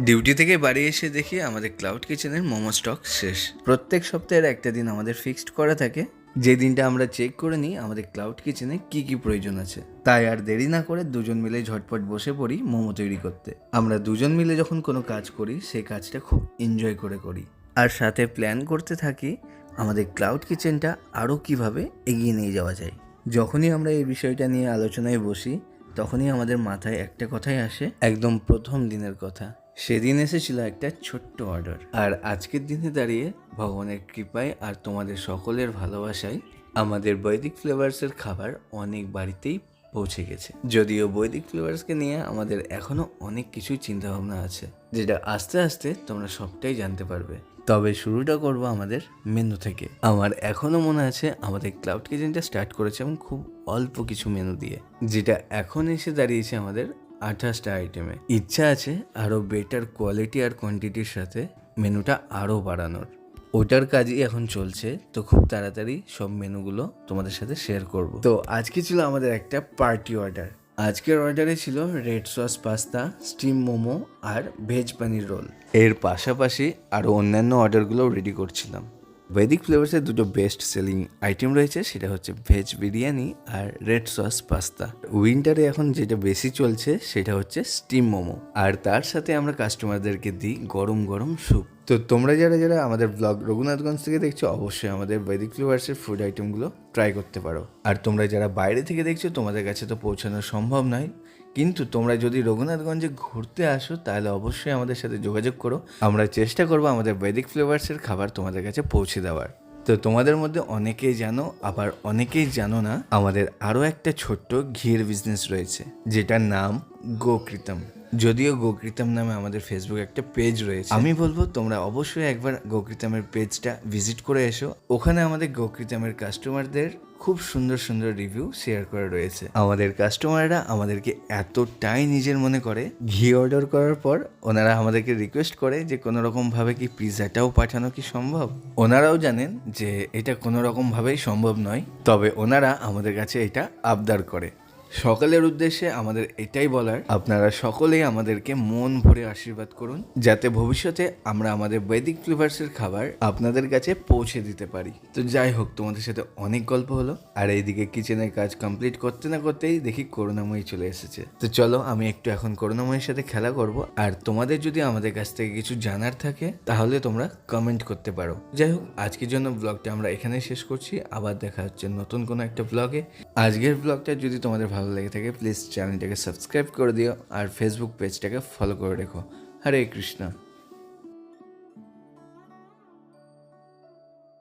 Duty থেকে বাড়ি এসে দেখি আমাদের ক্লাউড কিচেনের মোমো স্টক শেষ। প্রত্যেক সপ্তাহের একটা দিন আমাদের ফিক্সড করা থাকে। যে দিনটা আমরা চেক করে নিই আমাদের ক্লাউড কিচেনে কি কি প্রয়োজন আছে। তাই আর দেরি না করে দুজন মিলে ঝটপট বসে পড়ি মোমো তৈরি করতে। আমরা দুজন মিলে যখন কোনো কাজ করি সেই কাজটা খুব এনজয় করে করি। আর সাথে প্ল্যান করতে থাকি আমাদের ক্লাউড কিচেনটা আরও কীভাবে এগিয়ে নিয়ে যাওয়া যায়। যখনই আমরা এই বিষয়টা নিয়ে আলোচনায় বসি, তখনই আমাদের মাথায় একটা কথাই আসে, একদম প্রথম দিনের কথা। সেদিন এসেছিল একটা ছোট্ট অর্ডার। আর আজকের দিনে দাঁড়িয়ে ভগবানের কৃপায় আর তোমাদের সকলের ভালোবাসায় আমাদের বৈদিক ফ্লেভার্সের খাবার অনেক বাড়িতেই পৌঁছে গেছে। যদিও বৈদিক ফ্লেভার্সকে নিয়ে আমাদের এখনও অনেক কিছুই চিন্তাভাবনা আছে, যেটা আস্তে আস্তে তোমরা সবটাই জানতে পারবে। তবে শুরুটা করব আমাদের মেনু থেকে। আমার এখনও মনে আছে, আমাদের ক্লাউড কিচেনটা স্টার্ট করেছে এবং খুব অল্প কিছু মেনু দিয়ে, যেটা এখন এসে দাঁড়িয়েছে আমাদের আঠাশটা আইটেমে ইচ্ছা আছে আরও বেটার কোয়ালিটি আর কোয়ান্টিটির সাথে মেনুটা আরও বাড়ানোর। ওটার কাজই এখন চলছে, তো খুব তাড়াতাড়ি সব মেনুগুলো তোমাদের সাথে শেয়ার করব। তো আজকে ছিল আমাদের একটা পার্টি অর্ডার আজকের অর্ডারে ছিল red sauce pasta steam momo আর ভেজ পানির রোল এর পাশাপাশি আরও অন্যান্য অর্ডারগুলোও রেডি করছিলাম। বৈদিক ফ্লেভার্সের দুটো বেস্ট সেলিং আইটেম রয়েছে, সেটা হচ্ছে ভেজ বিরিয়ানি আর রেড সস পাস্তা উইন্টারে এখন যেটা বেশি চলছে, সেটা হচ্ছে স্টিম মোমো। আর তার সাথে আমরা কাস্টমারদেরকে দিই গরম গরম স্যুপ তো তোমরা যারা যারা আমাদের ব্লগ রঘুনাথগঞ্জ থেকে দেখছ, অবশ্যই আমাদের বৈদিক ফ্লেভার্সের ফুড আইটেমগুলো ট্রাই করতে পারো। আর তোমরা যারা বাইরে থেকে দেখছ, তোমাদের কাছে তো পৌঁছানো সম্ভব নয়। কিন্তু তোমরা যদি রঘুনাথগঞ্জে ঘুরতে আসো, তাহলে অবশ্যই আমাদের সাথে যোগাযোগ করো। আমরা চেষ্টা করব আমাদের বৈদিক ফ্লেভার্সের খাবার তোমাদের কাছে পৌঁছে দেওয়ার। তো তোমাদের মধ্যে অনেকেই জানো, আবার অনেকেই জানো না, আমাদের আরও একটা ছোট্ট ঘিয়ের বিজনেস রয়েছে, যেটার নাম গোকৃতম। যদিও গোকৃতম নামে আমাদের ফেসবুক একটা পেজ রয়েছে। আমি বলব, তোমরা অবশ্যই একবার গোকৃতমের পেজটা ভিজিট করে এসো। ওখানে আমাদের গোকৃতমের কাস্টমারদের খুব সুন্দর সুন্দর রিভিউ শেয়ার করা রয়েছে। আমাদের কাস্টমাররা আমাদেরকে এতটাই নিজের মনে করে, ঘি অর্ডার করার পর ওনারা আমাদেরকে রিকোয়েস্ট করে যে কোনো রকম ভাবে কি পিৎজাটাও পাঠানো কি সম্ভব? ওনারাও জানেন যে এটা কোনো রকম ভাবেই সম্ভব নয়, তবে ওনারা আমাদের কাছে এটা আবদার করে। সকালের উদ্দেশ্যে আমাদের এটাই বলার, আপনারা সকলেই আমাদেরকে মন ভরে আশীর্বাদ করুন, যাতে ভবিষ্যতে আমরা আমাদের বৈদিক ফ্লেভার্সের খাবার আপনাদের কাছে পৌঁছে দিতে পারি। তো যাই হোক, তোমাদের সাথে অনেক গল্প হলো, আর এইদিকে কিচেনের কাজ কমপ্লিট করতে না করতেই দেখি করুণাময়ী চলে এসেছে। তো চলো, আমি একটু এখন করুণাময়ীর সাথে খেলা করব, আর তোমাদের যদি আমাদের কাছ থেকে কিছু জানার থাকে, তাহলে তোমরা কমেন্ট করতে পারো। যাই হোক, আজকের জন্য ব্লগটা আমরা এখানেই শেষ করছি, আবার দেখা হচ্ছে নতুন কোনো একটা ব্লগে আজকের ব্লগটা যদি তোমাদের ভালো লেগে থাকে প্লিজ চ্যানেলটাকে সাবস্ক্রাইব করে দিও আর ফেসবুক পেজটাকে ফলো করে রেখো। হরে কৃষ্ণ।